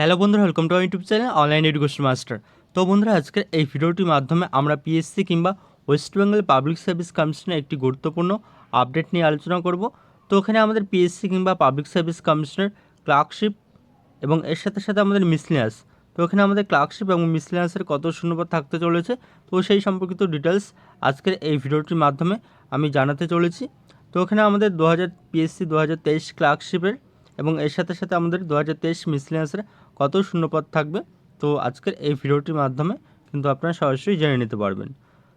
Hello বন্ধুরা welcome to YouTube channel online education master তো বন্ধুরা, আজকের এই ভিডিওটির মাধ্যমে আমরা পিএসসি কিংবা ওয়েস্ট বেঙ্গল পাবলিক সার্ভিস কমিশনের একটি গুরুত্বপূর্ণ আপডেট নিয়ে আলোচনা করব। তো ওখানে আমাদের পিএসসি কিংবা পাবলিক সার্ভিস কমিশনের ক্লার্কশিপ এবং এর সাথে সাথে আমাদের মিসলিনাস তো এখানে আমাদের ক্লার্কশিপ এবং মিসলিনাসের কত শূন্যপদ থাকতে চলেছে, তো সেই সম্পর্কিত ডিটেলস আজকের এই ভিডিওটির মাধ্যমে আমি জানাতে চলেছি। তো এখানে আমাদের দু হাজার পিএসসি দু হাজার তেইশ ক্লার্কশিপের এবং এর সাথে সাথে আমাদের দু হাজার তেইশ মিসলিনাসের কত শূন্যপদ থাকবে? তো আজকের এই ভিডিওটির মাধ্যমে কিন্তু আপনারা সরাসরি জেনে নিতে পারবেন।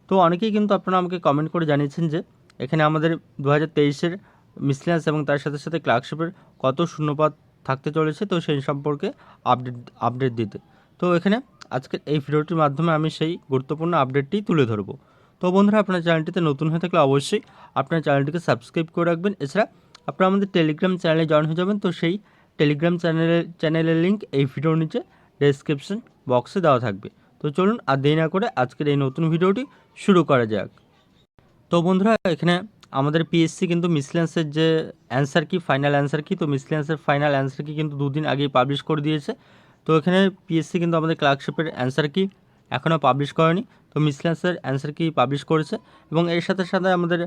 তো অনেকেই কিন্তু আপনারা আমাকে কমেন্ট করে জানিয়েছেন যে এখানে আমাদের দু হাজার তেইশের মিসলিনাস এবং তার সাথে সাথে ক্লার্কশিপের কত শূন্যপদ থাকতে চলেছে, তো সেই সম্পর্কে আপডেট আপডেট দিতে। তো এখানে আজকের এই ভিডিওটির মাধ্যমে আমি সেই গুরুত্বপূর্ণ আপডেটটি তুলে ধরবো। তো বন্ধুরা, আপনার চ্যানেলটিতে নতুন হয়ে থাকলে অবশ্যই আপনার চ্যানেলটিকে সাবস্ক্রাইব করে রাখবেন। এছাড়া আপনারা আমাদের টেলিগ্রাম চ্যানেলে জয়েন হয়ে যাবেন। তো সেই টেলিগ্রাম চ্যানেলের চ্যানেলের লিঙ্ক এই ভিডিওর নিচে ডেসক্রিপশন বক্সে দেওয়া থাকবে। তো চলুন আর দেরি না করে আজকের এই নতুন ভিডিওটি শুরু করা যাক। তো বন্ধুরা, এখানে আমাদের পিএসসি কিন্তু মিসলেন্সের যে অ্যান্সার কি ফাইনাল অ্যান্সার কি তো মিসলেন্সের ফাইনাল অ্যান্সার কি কিন্তু দুদিন আগেই পাবলিশ করে দিয়েছে। তো এখানে পিএসসি কিন্তু আমাদের ক্লার্কশিপের অ্যান্সার কি এখনও পাবলিশ করেনি। তো মিসলেন্সের অ্যান্সার কি পাবলিশ করেছে? এবং এর সাথে সাথে আমাদের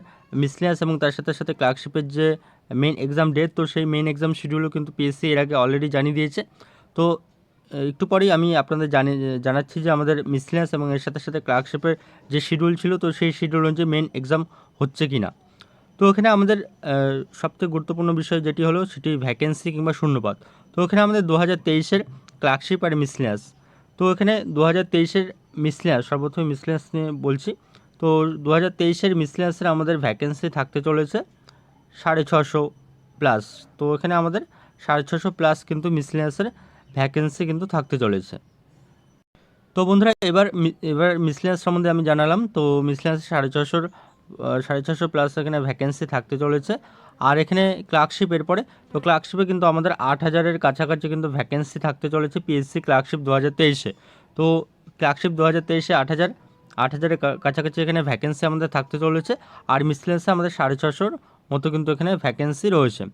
মিসলেন্স এবং তার সাথে সাথে ক্লার্কশিপের যে মেন এক্সাম ডেট তো সেই মেন এক্সাম শিডিউলও কিন্তু পিএসসি এর আগে অলরেডি জানিয়ে দিয়েছে। তো একটু পরেই আমি আপনাদের জানি, জানাচ্ছি যে আমাদের মিসলেন্স এবং এর সাথে সাথে ক্লার্কশিপের যে শিডিউল ছিল, তো সেই শিডিউল অনুযায়ী মেন এক্সাম হচ্ছে কি না তো এখানে আমাদের সবথেকে গুরুত্বপূর্ণ বিষয় যেটি হলো, সেটি ভ্যাকেন্সি কিংবা শূন্যপদ। তো এখানে আমাদের দু হাজার তেইশের ক্লার্কশিপ আর মিসলিয়াস তো এখানে দু হাজার তেইশের মিসলিয়াস সর্বপ্রথম মিসলিয়াস নিয়ে বলছি। তো দু হাজার তেইশের মিসলিয়াসের আমাদের ভ্যাকেন্সি থাকতে চলেছে সাড়ে ছশো প্লাস তো এখানে আমাদের সাড়ে ছশো প্লাস কিন্তু মিসলিয়াসের ভ্যাকেন্সি কিন্তু থাকতে চলেছে। তো বন্ধুরা, এবার এবার মিসলিয়াস সম্বন্ধে আমি জানালাম। তো মিসলিয়াস সাড়ে ছশোর সাড়ে ছশো প্লাস এখানে ভ্যাকেন্সি থাকতে চলেছে। আর এখানে ক্লার্কশিপ এরপরে, তো ক্লার্কশিপে কিন্তু আমাদের আট হাজারের কাছাকাছি কিন্তু ভ্যাকেন্সি থাকতে চলেছে পিএসসি ক্লার্কশিপ দু হাজার তেইশে। তো ক্লার্কশিপ দু হাজার তেইশে আট হাজার, আট হাজারের কাছাকাছি এখানে ভ্যাকেন্সি আমাদের থাকতে চলেছে আর মিসলেন্সে আমাদের সাড়ে ছশোর মতো কিন্তু এখানে ভ্যাকেন্সি রয়েছে।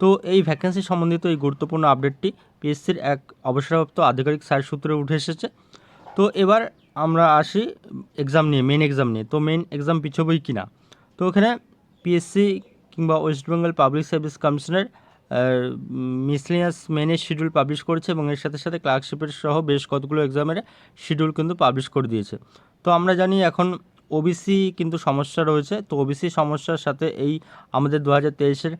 তো এই ভ্যাকেন্সি সম্বন্ধিত এই গুরুত্বপূর্ণ আপডেটটি পিএসসির এক অবসরপ্রাপ্ত আধিকারিক স্যার সূত্রে উঠে এসেছে। তো এবার আমরা আসি এক্সাম নিয়ে মেন এক্সাম নিয়ে। তো মেন এক্সাম পিছবই কি না তো এখানে পিএসসি কিংবা ওয়েস্ট বেঙ্গল পাবলিক সার্ভিস কমিশনের মিসলিনিয়াস মেনের শিডিউল পাবলিশ করেছে এবং এর সাথে সাথে ক্লার্কশিপের সহ বেশ কতগুলো এক্সামের শিডিউল কিন্তু পাবলিশ করে দিয়েছে। তো আমরা জানি এখন ওবিসি কিন্তু সমস্যা রয়েছে। তো ওবিসি সমস্যার সাথে এই আমাদের দু হাজার তেইশের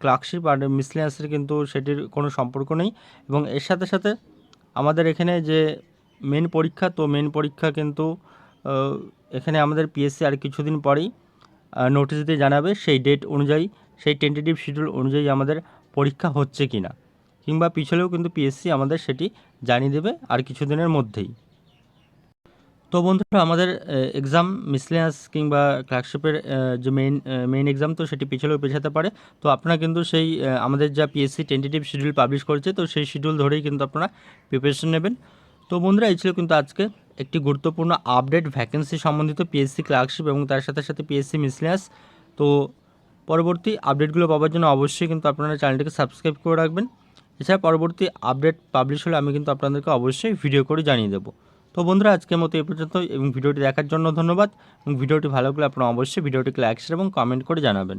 ক্লার্কশিপ আর মিসলিনিয়াসের কিন্তু সেটির কোনো সম্পর্ক নেই এবং এর সাথে সাথে আমাদের এখানে যে মেন পরীক্ষা, তো মেন পরীক্ষা কিন্তু এখানে আমাদের পিএসসি আর কিছুদিন পরেই নোটিশ দিয়ে জানাবে সেই ডেট অনুযায়ী, সেই টেন্টেটিভ শিডিউল অনুযায়ী আমাদের পরীক্ষা হচ্ছে কি না কিংবা পিছলেও কিন্তু পিএসসি আমাদের সেটি জানিয়ে দেবে আর কিছুদিনের মধ্যেই। তো বন্ধুরা, আমাদের এক্সাম মিসলিনাস কিংবা ক্লার্কশিপের যে মেইন মেইন এক্সাম তো সেটি পিছলেও পেছাতে পারে। তো আপনারা কিন্তু সেই আমাদের যা পিএসসি টেন্টেটিভ শিডিউল পাবলিশ করেছে, তো সেই শিডিউল ধরেই কিন্তু আপনারা প্রিপারেশন নেবেন। তো বন্ধুরা, এই ছিল কিন্তু আজকে একটি গুরুত্বপূর্ণ আপডেট ভ্যাকেন্সি সম্বন্ধিত পিএসসি ক্লার্কশিপ এবং তার সাথে সাথে পিএসসি মিসলিনাস তো পরবর্তী আপডেটগুলো পাওয়ার জন্য অবশ্যই কিন্তু আপনারা চ্যানেলটিকে সাবস্ক্রাইব করে রাখবেন। এছাড়া পরবর্তী আপডেট পাবলিশ হলে আমি কিন্তু আপনাদেরকে অবশ্যই ভিডিও করে জানিয়ে দেবো। তো বন্ধুরা, আজকের মতো এই পর্যন্ত। এবং ভিডিওটি দেখার জন্য ধন্যবাদ। এবং ভিডিওটি ভালো লাগলে আপনারা অবশ্যই ভিডিওটিকে লাইক এবং কমেন্ট করে জানাবেন।